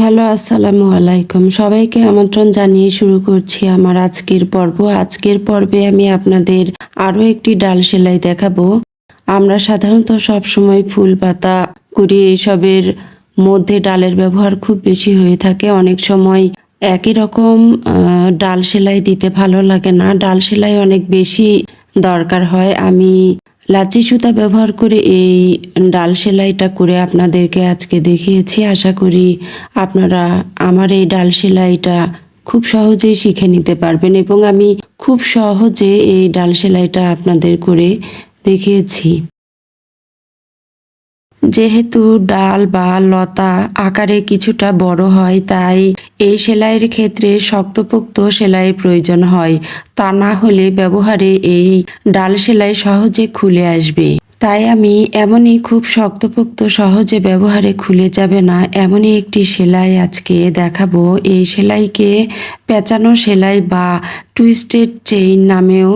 Hello, আসসালামু আলাইকুম। সবাইকে আমন্ত্রণ জানিয়ে শুরু করছি আমার আজকের পর্ব। আজকের পর্বে আমি আপনাদের আরও একটি ডাল সেলাই দেখাবো। আমরা সাধারণত সব সময় ফুল পাতা, কুড়ি এইসবের মধ্যে ডালের ব্যবহার খুব বেশি হয়ে থাকে। অনেক সময় একই রকম ডাল সেলাই দিতে ভালো লাগে না। ডাল সেলাই অনেক বেশি দরকার হয়। আমি লাচি সুতা ব্যবহার করে এই ডাল সেলাইটা করে আপনাদেরকে আজকে দেখিয়েছি। আশা করি আপনারা আমার এই ডাল সেলাইটা খুব সহজেই শিখে নিতে পারবেন এবং আমি খুব সহজে এই ডাল সেলাইটা আপনাদের করে দেখিয়েছি। যেহেতু ডাল বা লতা আকারে কিছুটা বড় হয়, তাই এই সেলাইয়ের ক্ষেত্রে শক্তপোক্ত সেলাইয়ের প্রয়োজন হয়। তা না হলে ব্যবহারে এই ডাল সেলাই সহজে খুলে আসবে। তাই আমি এমনই খুব শক্তপোক্ত, সহজে ব্যবহারে খুলে যাবে না, এমনই একটি সেলাই আজকে দেখাবো। এই সেলাইকে পেঁচানো সেলাই বা টুইস্টেড চেইন নামেও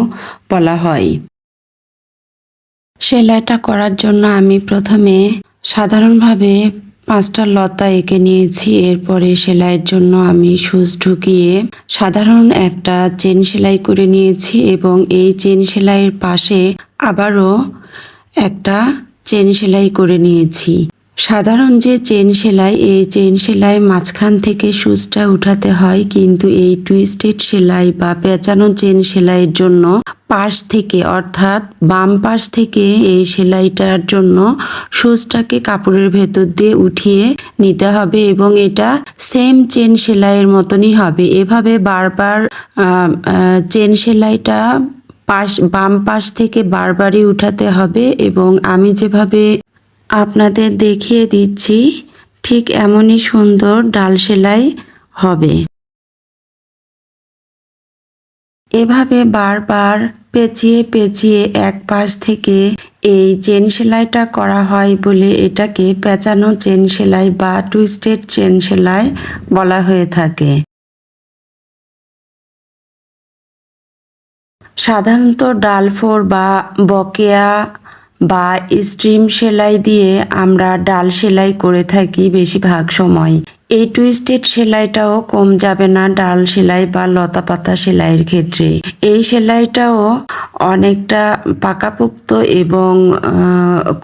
বলা হয়। সেলাইটা করার জন্য আমি প্রথমে সাধারণভাবে পাঁচটা লতা এঁকে নিয়েছি। এরপরে সেলাইয়ের জন্য আমি সুচ ঢুকিয়ে সাধারণ একটা চেন সেলাই করে নিয়েছি এবং এই চেন সেলাইয়ের পাশে আবারও একটা চেন সেলাই করে নিয়েছি। সাধারণ যে চেন সেলাই, এই চেন সেলাই মাঝখান থেকে সুচটা উঠাতে হয়, কিন্তু এই টুইস্টেড সেলাই বা পেঁচানো চেন সেলাইয়ের জন্য পাশ থেকে, অর্থাৎ বাম পাশ থেকে এই সেলাইটার জন্য সুচটাকে কাপড়ের ভেতর দিয়ে উঠিয়ে নিতে হবে এবং এটা সেম চেন সেলাইয়ের মতনই হবে। এভাবে বারবার চেন সেলাইটা পাশ, বাম পাশ থেকে বারবারই উঠাতে হবে এবং আমি যেভাবে আপনাদের দেখিয়ে দিচ্ছি, ঠিক এমনই সুন্দর ডাল সেলাই হবে। এভাবে বারবার পেঁচিয়ে পেঁচিয়ে এক পাশ থেকে এই চেন সেলাইটা করা হয় বলে এটাকে পেঁচানো চেন সেলাই বা টুইস্টেড চেন সেলাই বলা হয়ে থাকে। সাধারণত ডালফোর বা বকেয়া বা স্ট্রিম সেলাই দিয়ে আমরা ডাল সেলাই করে থাকি বেশিরভাগ সময়। এই টুইস্টেড সেলাইটাও কম যাবে না ডাল সেলাই বা লতা পাতা সেলাইয়ের ক্ষেত্রে। এই সেলাইটাও অনেকটা পাকাপোক্ত এবং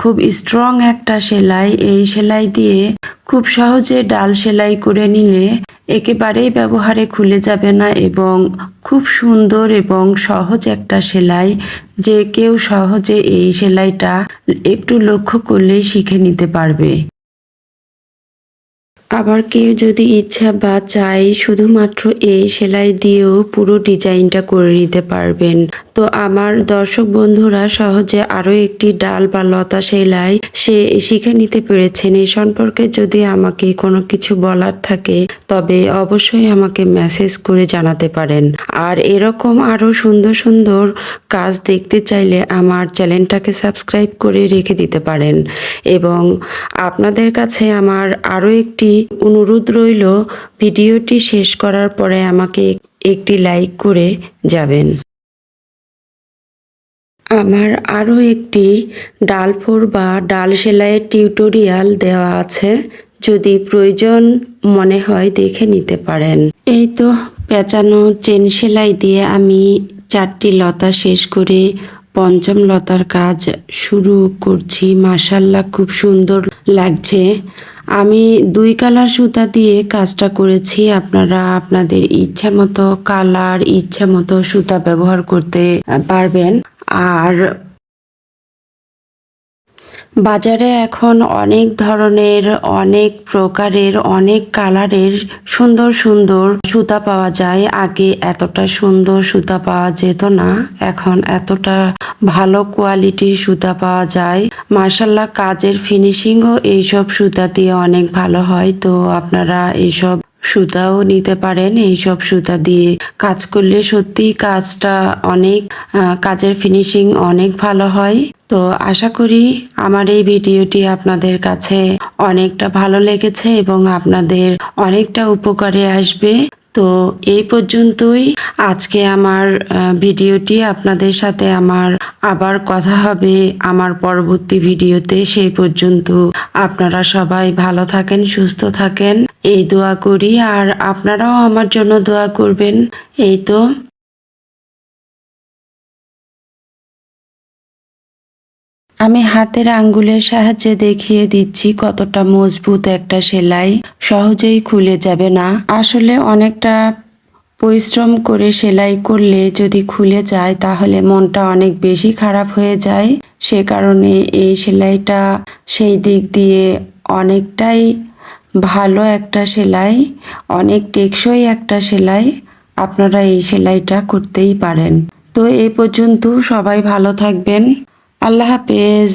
খুব স্ট্রং একটা সেলাই। এই সেলাই দিয়ে খুব সহজে ডাল সেলাই করে নিলে একেবারেই ব্যবহারে খুলে যাবে না এবং খুব সুন্দর এবং সহজ একটা সেলাই। যে কেউ সহজে এই সেলাইটা একটু লক্ষ্য করলেই শিখে নিতে পারবে। আবার কেউ যদি ইচ্ছা বা চাই শুধুমাত্র এই সেলাই দিয়েও পুরো ডিজাইনটা করে নিতে পারবেন। তো আমার দর্শক বন্ধুরা সহজে আরও একটি ডাল বা লতা সেলাই সে শিখে নিতে পেরেছেন। এই সম্পর্কে যদি আমাকে কোনো কিছু বলার থাকে, তবে অবশ্যই আমাকে মেসেজ করে জানাতে পারেন। আর এরকম আরও সুন্দর সুন্দর কাজ দেখতে চাইলে আমার চ্যানেলটাকে সাবস্ক্রাইব করে রেখে দিতে পারেন। এবং আপনাদের কাছে আমার আরও একটি অনুরোধ রইল, ভিডিওটি শেষ করার পরে আমাকে একটি লাইক করে যাবেন। আমার আরও একটি ডালফোর বা ডাল সেলাইয়ের টিউটোরিয়াল দেওয়া আছে, যদি প্রয়োজন মনে হয় দেখে নিতে পারেন। এই তো পেঁচানো চেন সেলাই দিয়ে আমি চারটি লতা শেষ করে পঞ্চম লতার কাজ শুরু করছি। মাসাল্লা খুব সুন্দর লাগছে। আমি দুই কালার সুতা দিয়ে কাজটা করেছি। আপনারা আপনাদের ইচ্ছা মতো কালার, ইচ্ছা মতো সুতা ব্যবহার করতে পারবেন। আর বাজারে এখন অনেক ধরনের, অনেক প্রকারের, অনেক কালারের সুন্দর সুন্দর সুতা পাওয়া যায়। আগে এতটা সুন্দর সুতা পাওয়া যেত না, এখন এতটা ভালো কোয়ালিটির সুতা পাওয়া যায়। মার্শাল্লাহ কাজের ফিনিশিংও এইসব সুতা দিয়ে অনেক ভালো হয়। তো আপনারা এইসব সুতাও নিতে পারেন, এইসব সুতা দিয়ে কাজ করলে সত্যিই কাজটা অনেক কাজের ফিনিশিং অনেক ভালো হয়। তো আশা করি আমার এই ভিডিওটি আপনাদের কাছে অনেকটা ভালো লেগেছে এবং আপনাদের অনেকটা উপকারে আসবে। তো এই পর্যন্তই আজকে আমার ভিডিওটি আপনাদের সাথে আমার আবার কথা হবে আমার পরবর্তী ভিডিওতে। সেই পর্যন্ত আপনারা সবাই ভালো থাকেন, সুস্থ থাকেন। এই দোয়া করি আর আপনারাও আমার জন্য দোয়া করবেন। এই তো। আমি হাতের আঙ্গুলের সাহায্যে দেখিয়ে দিচ্ছি কতটা মজবুত একটা সেলাই। সহজেই খুলে যাবে না। আসলে অনেকটা পরিশ্রম করে সেলাই করলে যদি খুলে যায়, তাহলে মনটা অনেক বেশি খারাপ হয়ে যায়। সে কারণে এই সেলাইটা সেই দিক দিয়ে অনেকটাই ভালো একটা সেলাই, অনেক টেকসই একটা সেলাই। আপনারা এই সেলাইটা করতেই পারেন। তো এই পর্যন্ত সবাই ভালো থাকবেন। আল্লাহ হাফেজ